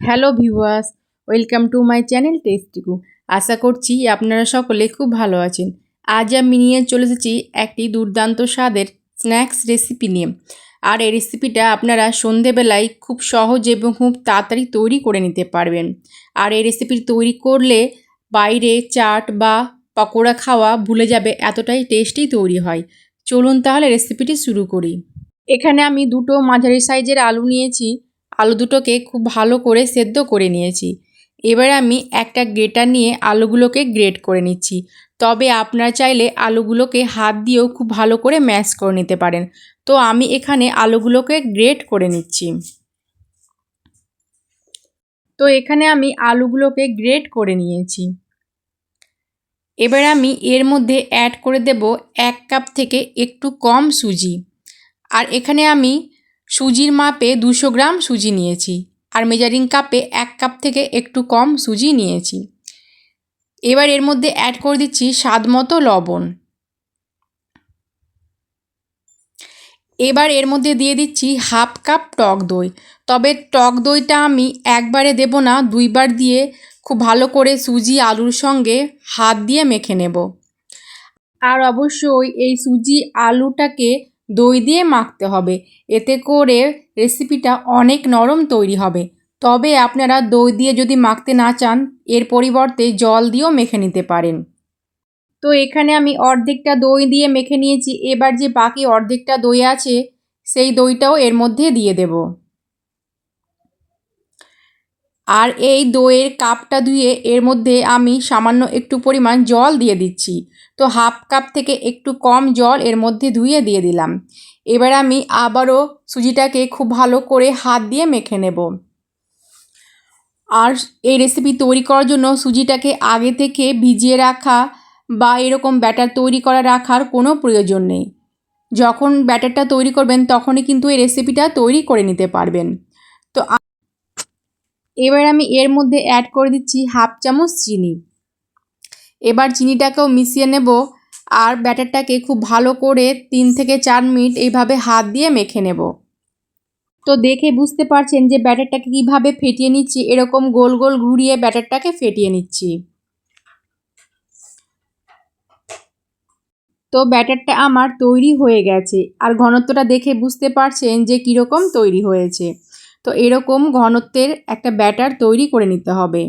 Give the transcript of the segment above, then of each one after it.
Hello viewers, welcome to my channel টেস্টিকু আশা করছি আপনারা সকলে খুব ভালো আছেন। আজ আমি নিয়ে চলে এসেছি একটি দুর্দান্ত স্বাদের স্ন্যাক্স রেসিপি নিয়ে। আর এই রেসিপিটা আপনারা সন্ধেবেলায় খুব সহজ এবং খুব তাড়াতাড়ি তৈরি করে নিতে পারবেন। আর এই রেসিপি তৈরি করলে বাইরে চাট বা পকোড়া খাওয়া ভুলে যাবে, এতটাই টেস্টি তৈরি হয়। চলুন তাহলে রেসিপিটি শুরু করি। এখানে আমি দুটো মাঝারি সাইজের আলু নিয়েছি। আলু দুটোকে খুব ভালো করে সেদ্ধ করে নিয়েছি। এবার আমি একটা গ্রেটার নিয়ে আলুগুলোকে গ্রেট করে নিচ্ছি। তবে আপনারা চাইলে আলুগুলোকে হাত দিয়েও খুব ভালো করে ম্যাশ করে নিতে পারেন। তো আমি এখানে আলুগুলোকে গ্রেট করে নিচ্ছি। তো এখানে আমি আলুগুলোকে গ্রেট করে নিয়েছি। এবার আমি এর মধ্যে অ্যাড করে দেব এক কাপ থেকে একটু কম সুজি। আর এখানে আমি সুজির মাপে দুশো গ্রাম সুজি নিয়েছি আর মেজারিং কাপে এক কাপ থেকে একটু কম সুজি নিয়েছি। এবার এর মধ্যে অ্যাড করে দিচ্ছি স্বাদ মতো লবণ। এবার এর মধ্যে দিয়ে দিচ্ছি হাফ কাপ টক দই। তবে টক দইটা আমি একবারে দেব না, দুইবার দিয়ে খুব ভালো করে সুজি আলুর সঙ্গে হাত দিয়ে মেখে নেব। আর অবশ্যই এই সুজি আলুটাকে দই দিয়ে মাখতে হবে। এতে করে রেসিপিটা অনেক নরম তৈরি হবে। তবে আপনারা দই দিয়ে যদি মাখতে না চান, এর পরিবর্তে জল দিয়েও মেখে নিতে পারেন। তো এখানে আমি অর্ধেকটা দই দিয়ে মেখে নিয়েছি। এবার যে বাকি অর্ধেকটা দই আছে, সেই দইটাও এর মধ্যে দিয়ে দেব। আর এই দইয়ের কাপটা ধুয়ে এর মধ্যে আমি সামান্য একটু পরিমাণ জল দিয়ে দিচ্ছি। তো হাফ কাপ থেকে একটু কম জল এর মধ্যে ধুয়ে দিয়ে দিলাম। এবার আমি আবারও সুজিটাকে খুব ভালো করে হাত দিয়ে মেখে নেব। আর এই রেসিপি তৈরি করার জন্য সুজিটাকে আগে থেকে ভিজিয়ে রাখা বা এরকম ব্যাটার তৈরি করা রাখার কোনো প্রয়োজন নেই। যখন ব্যাটারটা তৈরি করবেন তখনই কিন্তু এই রেসিপিটা তৈরি করে নিতে পারবেন। তো এবার আমি এর মধ্যে অ্যাড করে দিচ্ছি হাফ চামচ চিনি। এবার চিনিটাকেও মিশিয়ে নেব আর ব্যাটারটাকে খুব ভালো করে তিন থেকে চার মিনিট এইভাবে হাত দিয়ে মেখে নেব। তো দেখে বুঝতে পারছেন যে ব্যাটারটাকে কীভাবে ফেটিয়ে নিচ্ছি, এরকম গোল গোল ঘুরিয়ে ব্যাটারটাকে ফেটিয়ে নিচ্ছি। তো ব্যাটারটা আমার তৈরি হয়ে গেছে। আর ঘনত্বটা দেখে বুঝতে পারছেন যে কীরকম তৈরি হয়েছে। তো এরকম ঘনত্বের একটা ব্যাটার তৈরি করে নিতে হবে।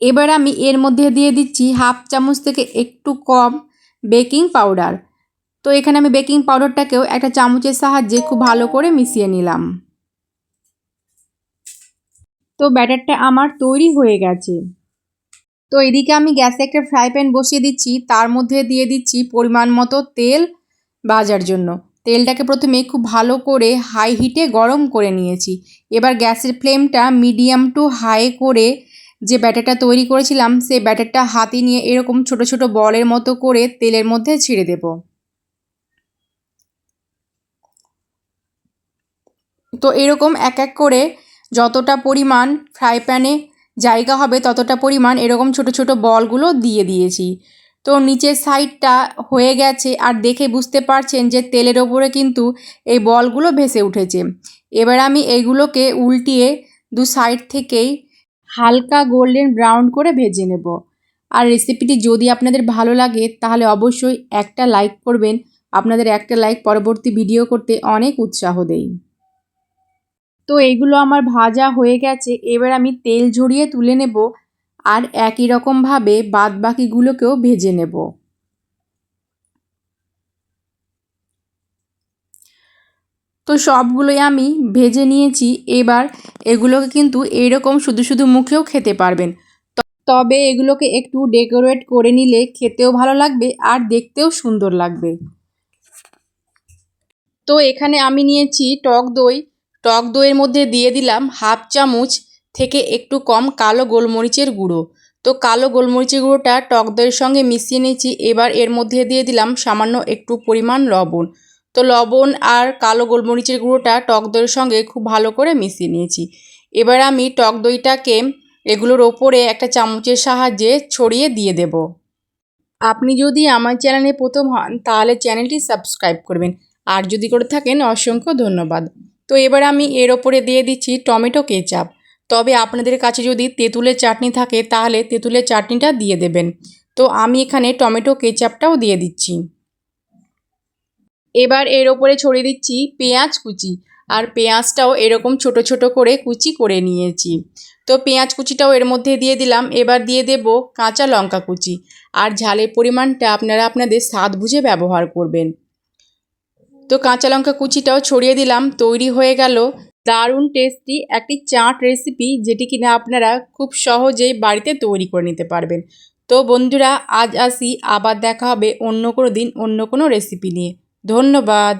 এবার আমি এর মধ্যে দিয়ে দিচ্ছি হাফ চামচ থেকে একটু কম বেকিং পাউডার। তো এখানে আমি বেকিং পাউডারটাকেও একটা চামচের সাহায্যে খুব ভালো করে মিশিয়ে নিলাম। তো ব্যাটারটা আমার তৈরি হয়ে গেছে। তো এদিকে আমি গ্যাসে একটা ফ্রাই প্যান বসিয়ে দিচ্ছি। তার মধ্যে দিয়ে দিচ্ছি পরিমাণ মতো তেল ভাজার জন্য। তেলটাকে প্রথমে খুব ভালো করে হাই হিটে গরম করে নিয়েছি। এবার গ্যাসের ফ্লেমটা মিডিয়াম টু হাই করে যে ব্যাটারটা তৈরি করেছিলাম, সেই ব্যাটারটা হাতে নিয়ে এরকম ছোট ছোট বলের মতো করে তেলের মধ্যে ছিঁড়ে দেব। তো এরকম এক এক করে যতটা পরিমাণ ফ্রাই প্যানে জায়গা হবে, ততটা পরিমাণ এরকম ছোট ছোট বলগুলো দিয়ে দিয়েছি। তো নিচের সাইডটা হয়ে গেছে আর দেখে বুঝতে পারছেন যে তেলের ওপরে কিন্তু এই বলগুলো ভেসে উঠেছে। এবার আমি এইগুলোকে উল্টিয়ে দু সাইড থেকেই হালকা গোল্ডেন ব্রাউন করে ভেজে নেব। আর রেসিপিটি যদি আপনাদের ভালো লাগে তাহলে অবশ্যই একটা লাইক করবেন। আপনাদের একটা লাইক পরবর্তী ভিডিও করতে অনেক উৎসাহ দেই। তো এগুলো আমার ভাজা হয়ে গেছে। এবার আমি তেল ঝরিয়ে তুলে নেব। আর একই রকমভাবে বাদ বাকিগুলোকেও ভেজে নেব। তো সবগুলোই আমি ভেজে নিয়েছি, এবার এগুলোকে কিন্তু এইরকম শুধু শুধু মুখেও খেতে পারবেন। তবে এগুলোকে একটু ডেকোরেট করে নিলে খেতেও ভালো লাগবে আর দেখতেও সুন্দর লাগবে। তো এখানে আমি নিয়েছি টক দই। টক দইয়ের মধ্যে দিয়ে দিলাম হাফ চামচ থেকে একটু কম কালো গোলমরিচের গুঁড়ো। তো কালো গোলমরিচের গুঁড়োটা টক দইয়ের সঙ্গে মিশিয়ে নিয়েছি। এবার এর মধ্যে দিয়ে দিলাম সামান্য একটু পরিমাণ লবণ। তো লবণ আর কালো গোলমরিচের গুঁড়োটা টক দইয়ের সঙ্গে খুব ভালো করে মিশিয়ে নিয়েছি। এবার আমি টক দইটাকে এগুলোর ওপরে একটা চামচের সাহায্যে ছড়িয়ে দিয়ে দেব। আপনি যদি আমার চ্যানেলে প্রথম হন, তাহলে চ্যানেলটি সাবস্ক্রাইব করবেন। আর যদি করে থাকেন, অসংখ্য ধন্যবাদ। তো এবার আমি এর ওপরে দিয়ে দিচ্ছি টমেটো কেচাপ। তবে আপনাদের কাছে যদি তেঁতুলের চাটনি থাকে, তাহলে তেঁতুলের চাটনিটা দিয়ে দেবেন। তো আমি এখানে টমেটো কেচাপটাও দিয়ে দিচ্ছি। এবার এর ওপরে ছড়িয়ে দিচ্ছি পেঁয়াজ কুচি। আর পেঁয়াজটাও এরকম ছোট ছোট করে কুচি করে নিয়েছি। তো পেঁয়াজ কুচিটাও এর মধ্যে দিয়ে দিলাম। এবার দিয়ে দেব কাঁচা লঙ্কা কুচি। আর ঝালের পরিমাণটা আপনারা আপনাদের স্বাদ বুঝে ব্যবহার করবেন। তো কাঁচা লঙ্কা কুচিটাও ছড়িয়ে দিলাম। তৈরি হয়ে গেল। দারুণ টেস্টি একটি চাট রেসিপি যেটি কিনা আপনারা খুব সহজেই বাড়িতে তৈরি করে নিতে পারবেন। তো বন্ধুরা, আজ আসি, আবার দেখা হবে অন্য কোনো দিন অন্য কোনো রেসিপি নিয়ে। ধন্যবাদ।